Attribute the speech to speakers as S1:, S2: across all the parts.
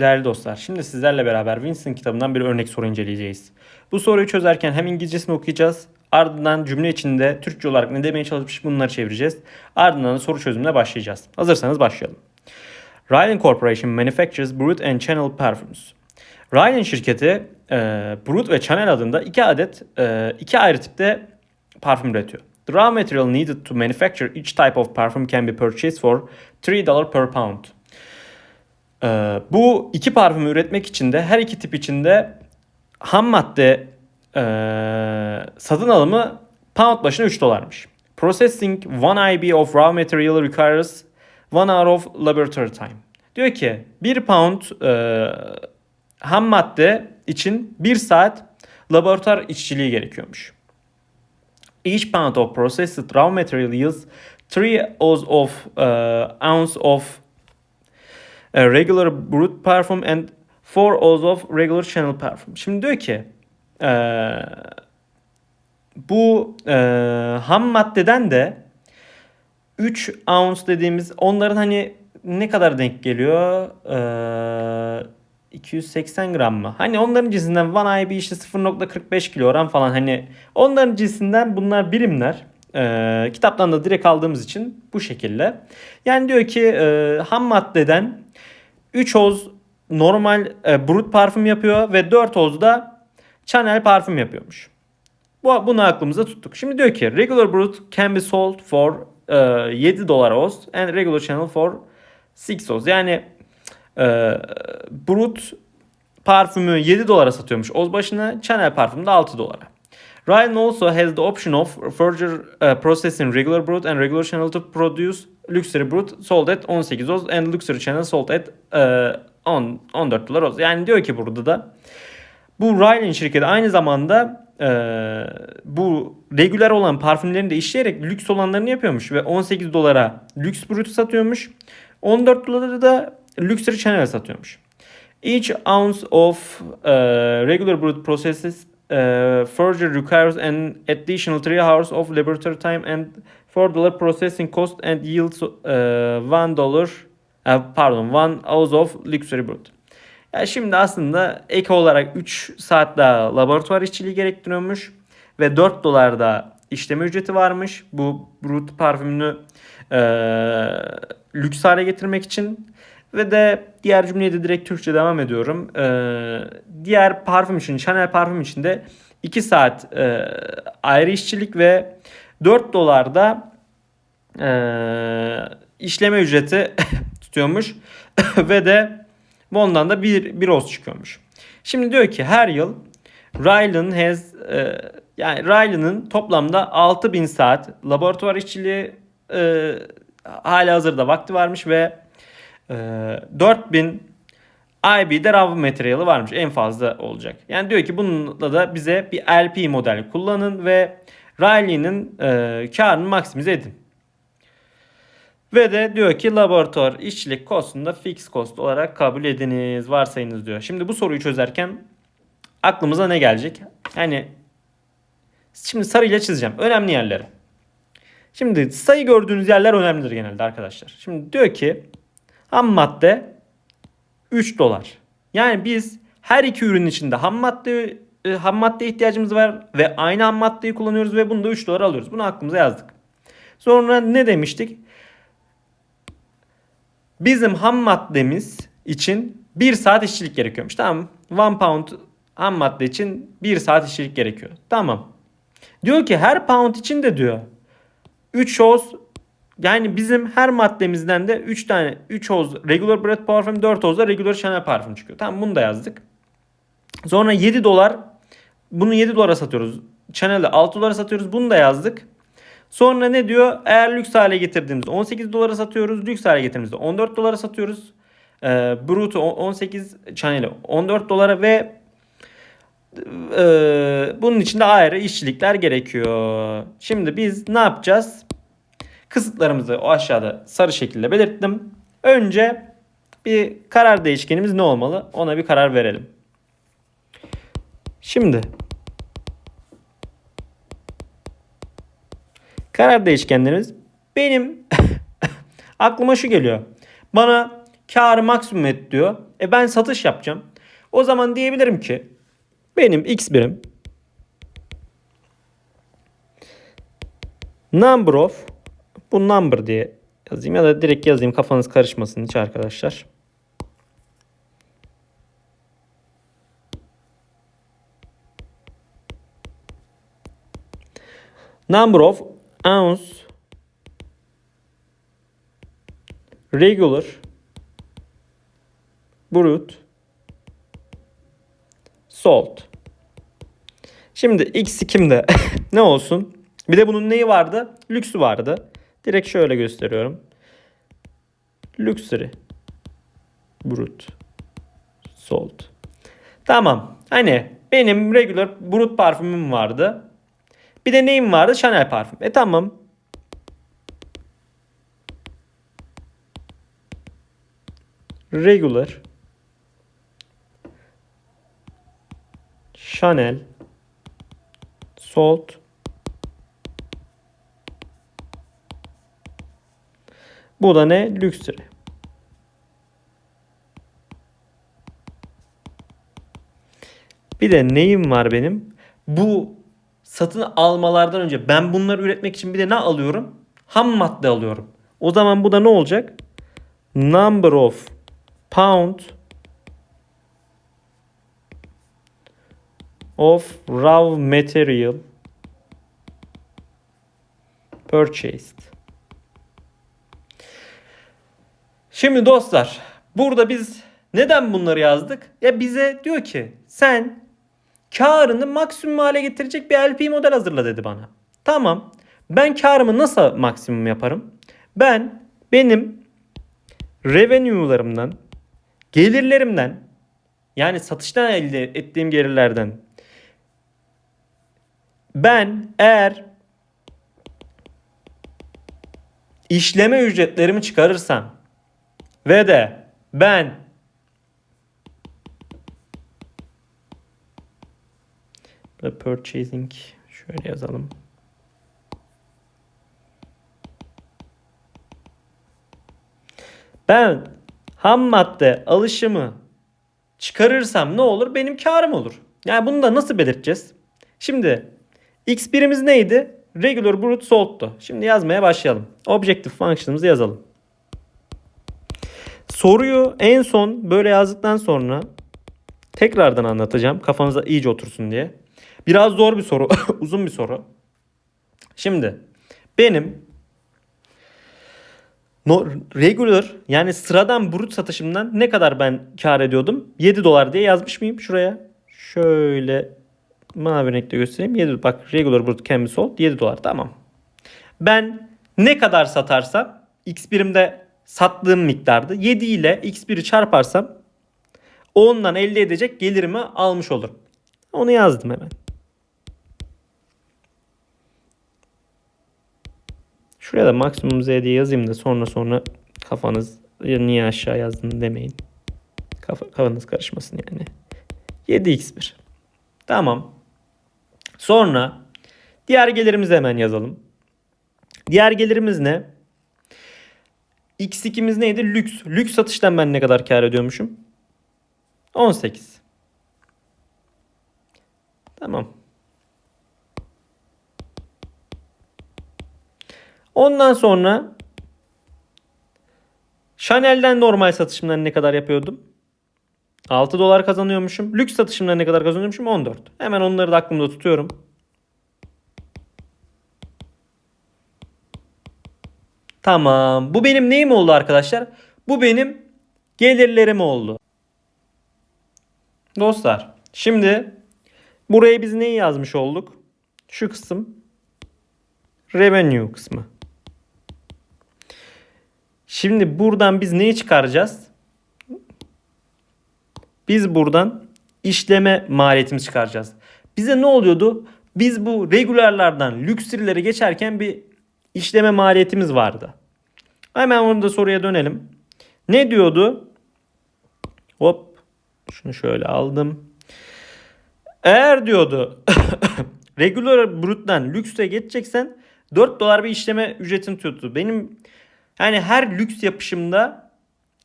S1: Değerli dostlar, şimdi sizlerle beraber Winston kitabından bir örnek soru inceleyeceğiz. Bu soruyu çözerken hem İngilizcesini okuyacağız, ardından cümle içinde Türkçe olarak ne demeye çalışmış bunları çevireceğiz. Ardından da soru çözümüne başlayacağız. Hazırsanız başlayalım. Ryland Corporation manufactures Brut and Channel perfumes. Ryland şirketi e, Brut ve Channel adında iki adet e, iki ayrı tipte parfüm üretiyor. The raw material needed to manufacture each type of perfume can be purchased for $3 per pound. Ee, bu iki parfümü üretmek için de her iki tip içinde ham madde e, satın alımı pound başına 3 dolarmış. Processing 1 IB of raw material requires 1 hour of laboratory time. Diyor ki 1 pound e, ham madde için 1 saat laboratuvar işçiliği gerekiyormuş. Each pound of processed raw material yields 3 oz of uh, ounce of regular brut perfume and 4 oz of regular channel perfume. Şimdi diyor ki eee, bu eee, ham maddeden de 3 ounce dediğimiz onların hani ne kadar denk geliyor? Eee 280 gram mı? Hani onların cinsinden One IB işte 0.45 kilogram falan hani onların cinsinden bunlar birimler. Ee, kitaptan da direkt aldığımız için bu şekilde. Yani diyor ki e, ham maddeden 3 oz normal e, brut parfüm yapıyor ve 4 oz da Chanel parfüm yapıyormuş. Bu, bunu aklımıza tuttuk. Şimdi diyor ki regular brut can be sold for e, 7 dolar oz and regular Chanel for 6 oz. Yani e, brut parfümü 7 dolara satıyormuş oz başına. Chanel parfümü de 6 dolara. Ryan also has the option of further uh, processing regular brut and regular channel to produce luxury brut sold at 18 oz and luxury channel sold at uh, 10, 14 dolar oz. Yani diyor ki burada da bu Ryan şirketi aynı zamanda e, bu regüler olan parfümlerini de işleyerek lüks olanlarını yapıyormuş ve 18 dolara lüks brut satıyormuş. 14 dolara da luxury channel satıyormuş. Each ounce of uh, regular brut processes uh, further requires an additional 3 hours of laboratory time and 4 dollar processing cost and yields uh, 1 dollar uh, pardon 1 ounce of luxury brut. Ya şimdi aslında ek olarak 3 saat daha laboratuvar işçiliği gerektiriyormuş ve 4 dolar da işleme ücreti varmış. Bu brut parfümünü e, lüks hale getirmek için ve de diğer cümleye de direkt Türkçe devam ediyorum. E, diğer parfüm için, Chanel parfüm için de 2 saat e, ayrı işçilik ve 4 dolar da e, işleme ücreti tutuyormuş ve de Ondan da bir, bir oz çıkıyormuş. Şimdi diyor ki her yıl Rylan has e, yani Rylan'ın toplamda 6000 saat laboratuvar işçiliği e, hala hazırda vakti varmış ve e, 4000 IB'de raw materyali varmış. En fazla olacak. Yani diyor ki bununla da bize bir LP model kullanın ve Riley'nin e, karını maksimize edin. Ve de diyor ki laboratuvar işçilik kostunda fix cost olarak kabul ediniz, varsayınız diyor. Şimdi bu soruyu çözerken aklımıza ne gelecek? Yani şimdi sarıyla çizeceğim. Önemli yerleri. Şimdi sayı gördüğünüz yerler önemlidir genelde arkadaşlar. Şimdi diyor ki ham madde 3 dolar. Yani biz her iki ürün içinde ham madde e, ham madde ihtiyacımız var ve aynı ham maddeyi kullanıyoruz ve bunu da 3 dolar alıyoruz. Bunu aklımıza yazdık. Sonra ne demiştik? Bizim ham maddemiz için 1 saat işçilik gerekiyormuş. Tamam. 1 pound ham madde için 1 saat işçilik gerekiyor. Tamam. Diyor ki her pound için de diyor 3 oz yani bizim her maddemizden de 3 tane 3 oz regular bread parfüm 4 oz da regular Chanel parfüm çıkıyor. Tamam bunu da yazdık. Sonra 7 dolar bunu 7 dolara satıyoruz. Chanel'de 6 dolara satıyoruz. Bunu da yazdık. Sonra ne diyor? Eğer lüks hale getirdiğimizde 18 dolara satıyoruz. Lüks hale getirdiğimizde 14 dolara satıyoruz. E, Brut'u 18 Chanel'i 14 dolara ve e, bunun için de ayrı işçilikler gerekiyor. Şimdi biz ne yapacağız? Kısıtlarımızı o aşağıda sarı şekilde belirttim. Önce bir karar değişkenimiz ne olmalı? Ona bir karar verelim. Şimdi Karar değişkenlerimiz benim aklıma şu geliyor. Bana karı maksimum et diyor. E ben satış yapacağım. O zaman diyebilirim ki benim x birim number of bu number diye yazayım ya da direkt yazayım kafanız karışmasın hiç arkadaşlar. Number of ounce regular brut salt. Şimdi x'i kimde ne olsun? Bir de bunun neyi vardı? Lüksü vardı. Direkt şöyle gösteriyorum. Luxury brut salt. Tamam. Hani benim regular brut parfümüm vardı. Bir de neyim vardı? Chanel parfüm. E tamam. Regular Chanel Salt Bu da ne? Luxury. Bir de neyim var benim? Bu satın almalardan önce ben bunları üretmek için bir de ne alıyorum? Ham madde alıyorum. O zaman bu da ne olacak? Number of pound of raw material purchased. Şimdi dostlar burada biz neden bunları yazdık? Ya bize diyor ki sen karını maksimum hale getirecek bir LP model hazırla dedi bana. Tamam. Ben karımı nasıl maksimum yaparım? Ben benim revenue'larımdan, gelirlerimden yani satıştan elde ettiğim gelirlerden ben eğer işleme ücretlerimi çıkarırsam ve de ben The purchasing şöyle yazalım. Ben ham madde alışımı çıkarırsam ne olur? Benim karım olur. Yani bunu da nasıl belirteceğiz? Şimdi x birimiz neydi? Regular brute salt'tu. Şimdi yazmaya başlayalım. Objective function'ımızı yazalım. Soruyu en son böyle yazdıktan sonra tekrardan anlatacağım. Kafanıza iyice otursun diye. Biraz zor bir soru. Uzun bir soru. Şimdi benim no, regular yani sıradan brut satışımdan ne kadar ben kar ediyordum? 7 dolar diye yazmış mıyım şuraya? Şöyle mavi renkte göstereyim. 7 bak regular brut can be sold 7 dolar tamam. Ben ne kadar satarsam x birimde sattığım miktardı. 7 ile x1'i çarparsam ondan elde edecek gelirimi almış olurum. Onu yazdım hemen. Şuraya da maksimum z diye yazayım da sonra sonra kafanız niye aşağı yazdın demeyin. Kafa, kafanız karışmasın yani. 7x1. Tamam. Sonra diğer gelirimizi hemen yazalım. Diğer gelirimiz ne? X2'miz neydi? Lüks. Lüks satıştan ben ne kadar kar ediyormuşum? 18. Tamam. Ondan sonra Chanel'den normal satışımdan ne kadar yapıyordum? 6 dolar kazanıyormuşum. Lüks satışımdan ne kadar kazanıyormuşum? 14. Hemen onları da aklımda tutuyorum. Tamam. Bu benim neyim oldu arkadaşlar? Bu benim gelirlerim oldu. Dostlar şimdi buraya biz neyi yazmış olduk? Şu kısım revenue kısmı. Şimdi buradan biz neyi çıkaracağız? Biz buradan işleme maliyetimizi çıkaracağız. Bize ne oluyordu? Biz bu regularlardan lüksürlere geçerken bir işleme maliyetimiz vardı. Hemen onu da soruya dönelim. Ne diyordu? Hop. Şunu şöyle aldım. Eğer diyordu regular brut'tan lükse geçeceksen 4 dolar bir işleme ücretini tutuyordu. Benim yani her lüks yapışımda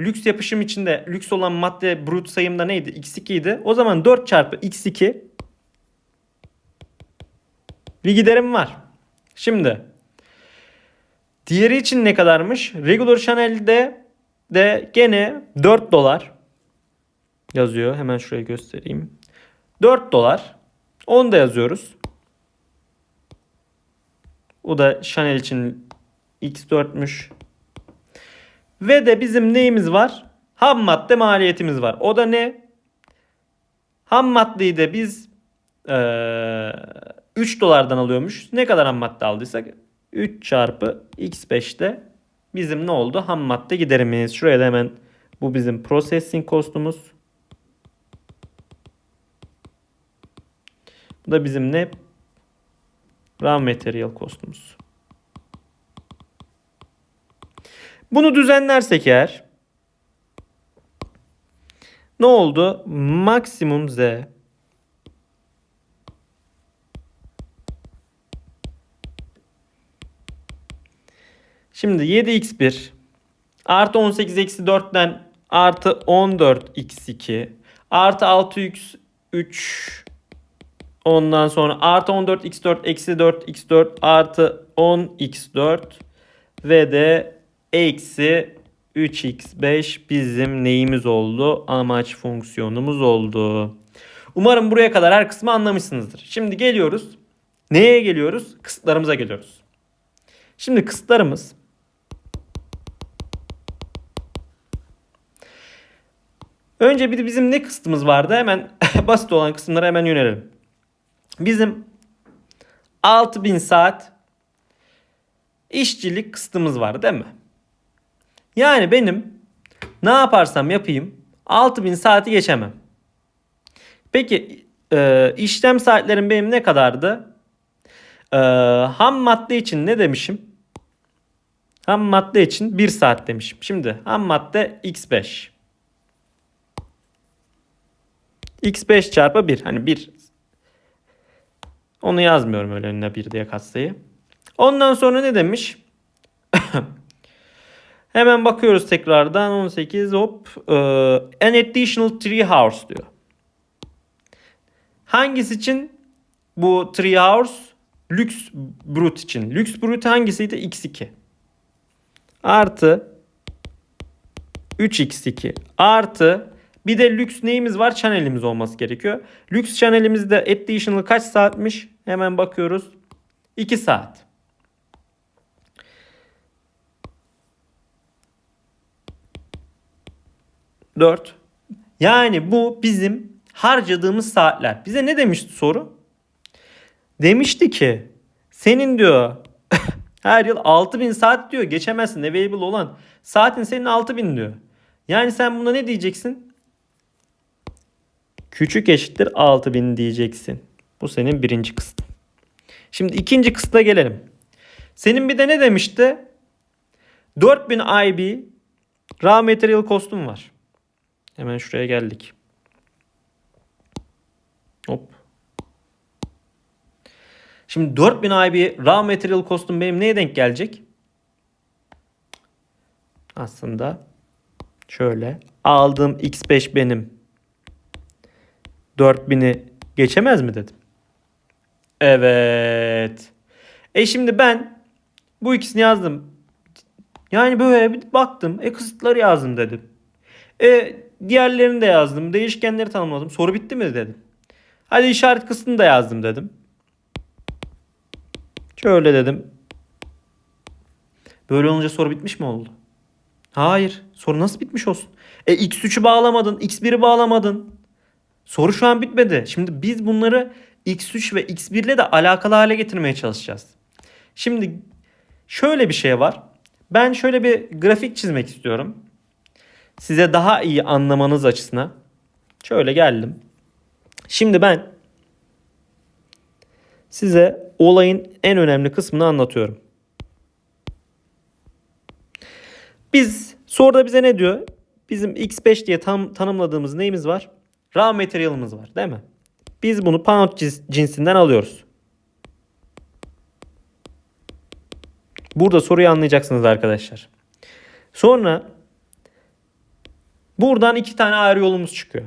S1: lüks yapışım içinde lüks olan madde brut sayımda neydi? X2 idi. O zaman 4 çarpı X2 bir giderim var. Şimdi diğeri için ne kadarmış? Regular Chanel'de de gene 4 dolar yazıyor. Hemen şuraya göstereyim. 4 dolar. 10 da yazıyoruz. Bu da Chanel için X4'müş. Ve de bizim neyimiz var? Ham madde maliyetimiz var. O da ne? Ham maddeyi de biz ee, 3 dolardan alıyormuş. Ne kadar ham madde aldıysak 3 çarpı x5'te bizim ne oldu? Ham madde giderimiz. Şuraya da hemen bu bizim processing cost'umuz. Bu da bizim ne? Raw material cost'umuz. Bunu düzenlersek eğer ne oldu? Maksimum Z Şimdi 7x1 artı 18 eksi 4'ten artı 14x2 artı 6x3 ondan sonra artı 14x4 eksi 4x4 artı 10x4 ve de eksi 3x5 bizim neyimiz oldu? Amaç fonksiyonumuz oldu. Umarım buraya kadar her kısmı anlamışsınızdır. Şimdi geliyoruz. Neye geliyoruz? Kısıtlarımıza geliyoruz. Şimdi kısıtlarımız Önce bir de bizim ne kısıtımız vardı? Hemen basit olan kısımlara hemen yönelelim. Bizim 6000 saat işçilik kısıtımız var değil mi? Yani benim ne yaparsam yapayım 6000 saati geçemem. Peki e, işlem saatlerim benim ne kadardı? E, ham madde için ne demişim? Ham madde için 1 saat demişim. Şimdi ham madde x5. X5 çarpı 1. Hani 1. Onu yazmıyorum öyle önüne 1 diye katsayı. Ondan sonra ne demiş? Hemen bakıyoruz tekrardan 18 hop. Ee, an additional 3 hours diyor. Hangisi için? Bu 3 hours lüks brut için. Lüks brut hangisiydi? x2. Artı 3x2 artı bir de lüks neyimiz var? Channel'imiz olması gerekiyor. Lüks channel'imizde additional kaç saatmiş? Hemen bakıyoruz. 2 saat. Dört. Yani bu bizim harcadığımız saatler. Bize ne demişti soru? Demişti ki senin diyor her yıl 6000 saat diyor geçemezsin available olan saatin senin 6000 diyor. Yani sen buna ne diyeceksin? Küçük eşittir 6000 diyeceksin. Bu senin birinci kısıtın. Şimdi ikinci kısıta gelelim. Senin bir de ne demişti? 4000 IB raw material cost'un var. Hemen şuraya geldik. Hop. Şimdi 4000 IB raw material cost'um benim neye denk gelecek? Aslında şöyle aldığım x5 benim 4000'i geçemez mi dedim. Evet. E şimdi ben bu ikisini yazdım. Yani böyle bir baktım. E kısıtları yazdım dedim. E diğerlerini de yazdım. Değişkenleri tanımladım. Soru bitti mi dedim. Hadi işaret kısmını da yazdım dedim. Şöyle dedim. Böyle olunca soru bitmiş mi oldu? Hayır. Soru nasıl bitmiş olsun? E x3'ü bağlamadın. x1'i bağlamadın. Soru şu an bitmedi. Şimdi biz bunları x3 ve x1 ile de alakalı hale getirmeye çalışacağız. Şimdi şöyle bir şey var. Ben şöyle bir grafik çizmek istiyorum. Size daha iyi anlamanız açısına. Şöyle geldim. Şimdi ben size olayın en önemli kısmını anlatıyorum. Biz soruda bize ne diyor? Bizim x5 diye tam tanımladığımız neyimiz var? Raw material'ımız var değil mi? Biz bunu pound cinsinden alıyoruz. Burada soruyu anlayacaksınız arkadaşlar. Sonra Buradan iki tane ayrı yolumuz çıkıyor.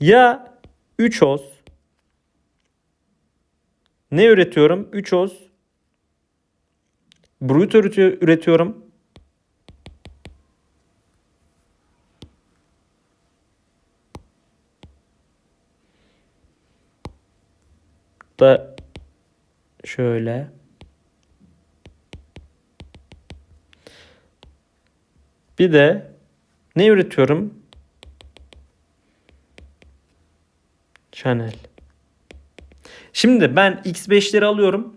S1: Ya 3 oz ne üretiyorum? 3 oz brut üretiyor- üretiyorum. Da şöyle Bir de ne üretiyorum? Chanel. Şimdi ben X5'leri alıyorum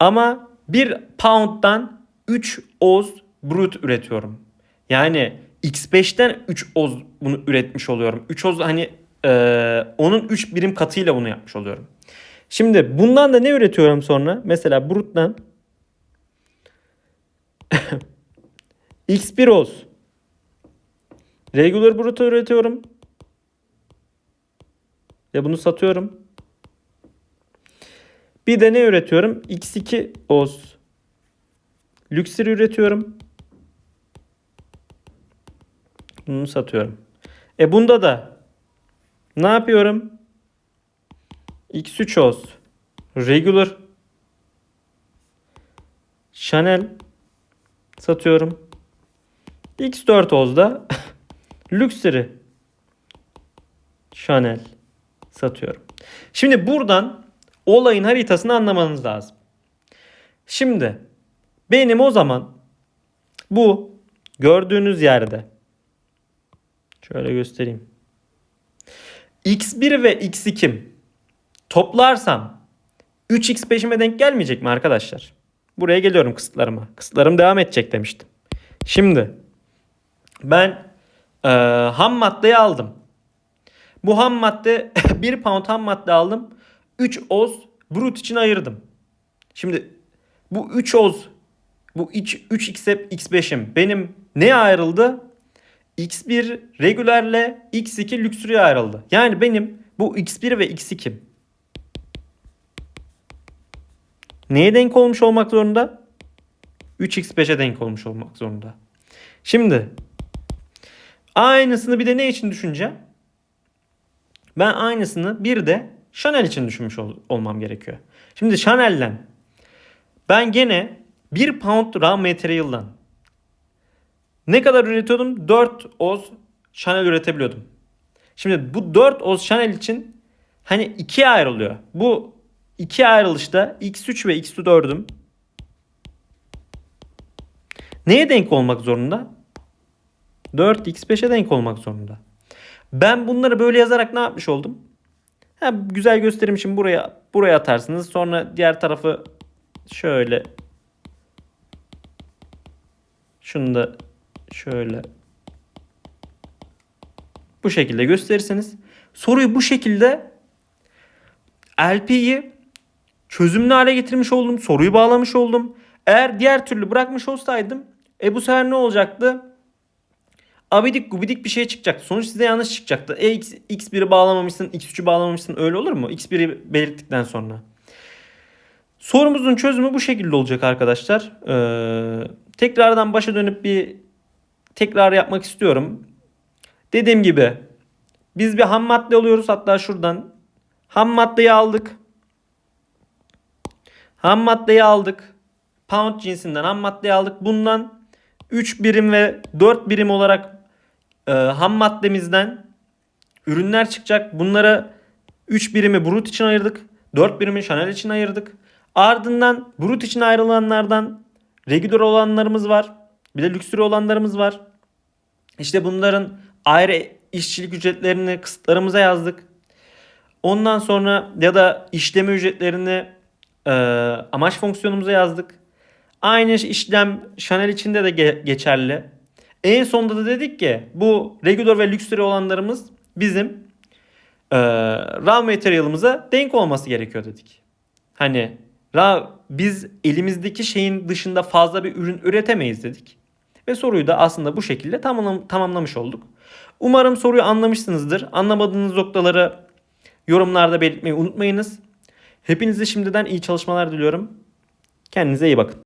S1: ama 1 pound'dan 3 oz brut üretiyorum. Yani X5'ten 3 oz bunu üretmiş oluyorum. 3 oz hani eee, onun 3 birim katıyla bunu yapmış oluyorum. Şimdi bundan da ne üretiyorum sonra? Mesela bruttan X1 oz Regular bruto üretiyorum. Ve bunu satıyorum. Bir de ne üretiyorum? X2 oz. Lüksir üretiyorum. Bunu satıyorum. E bunda da ne yapıyorum? X3 oz. Regular. Chanel satıyorum. X4 ozda Luxury Chanel satıyorum. Şimdi buradan olayın haritasını anlamanız lazım. Şimdi benim o zaman bu gördüğünüz yerde şöyle göstereyim. X1 ve X2 toplarsam 3x peşime denk gelmeyecek mi arkadaşlar? Buraya geliyorum kısıtlarıma. Kısıtlarım devam edecek demiştim. Şimdi ben ee, ham maddeyi aldım. Bu ham madde 1 pound ham madde aldım. 3 oz brut için ayırdım. Şimdi bu 3 oz bu 3 3 x x5'im benim neye ayrıldı? X1 regularle X2 lüksürüye ayrıldı. Yani benim bu X1 ve X2 neye denk olmuş olmak zorunda? 3x5'e denk olmuş olmak zorunda. Şimdi Aynısını bir de ne için düşüneceğim? Ben aynısını bir de Chanel için düşünmüş ol- olmam gerekiyor. Şimdi Chanel'den ben gene 1 pound raw material'dan ne kadar üretiyordum? 4 oz Chanel üretebiliyordum. Şimdi bu 4 oz Chanel için hani ikiye ayrılıyor. Bu iki ayrılışta X3 ve X4'üm neye denk olmak zorunda? 4 x5'e denk olmak zorunda. Ben bunları böyle yazarak ne yapmış oldum? Ha, güzel gösterim için buraya buraya atarsınız. Sonra diğer tarafı şöyle şunu da şöyle bu şekilde gösterirseniz soruyu bu şekilde LP'yi çözümlü hale getirmiş oldum. Soruyu bağlamış oldum. Eğer diğer türlü bırakmış olsaydım e bu sefer ne olacaktı? abidik gubidik bir şey çıkacaktı. Sonuç size yanlış çıkacaktı. E, X, X1'i bağlamamışsın, X3'ü bağlamamışsın. Öyle olur mu? X1'i belirttikten sonra. Sorumuzun çözümü bu şekilde olacak arkadaşlar. Ee, tekrardan başa dönüp bir tekrar yapmak istiyorum. Dediğim gibi biz bir ham madde alıyoruz. Hatta şuradan ham maddeyi aldık. Ham maddeyi aldık. Pound cinsinden ham maddeyi aldık. Bundan 3 birim ve 4 birim olarak e, ham maddemizden ürünler çıkacak. Bunlara 3 birimi brut için ayırdık. 4 birimi Chanel için ayırdık. Ardından brut için ayrılanlardan regular olanlarımız var. Bir de lüksürü olanlarımız var. İşte bunların ayrı işçilik ücretlerini kısıtlarımıza yazdık. Ondan sonra ya da işleme ücretlerini e, amaç fonksiyonumuza yazdık. Aynı işlem Chanel içinde de ge- geçerli. En sonunda da dedik ki bu regular ve luxury olanlarımız bizim e, raw material'ımıza denk olması gerekiyor dedik. Hani raw, biz elimizdeki şeyin dışında fazla bir ürün üretemeyiz dedik. Ve soruyu da aslında bu şekilde tamamlam- tamamlamış olduk. Umarım soruyu anlamışsınızdır. Anlamadığınız noktaları yorumlarda belirtmeyi unutmayınız. Hepinize şimdiden iyi çalışmalar diliyorum. Kendinize iyi bakın.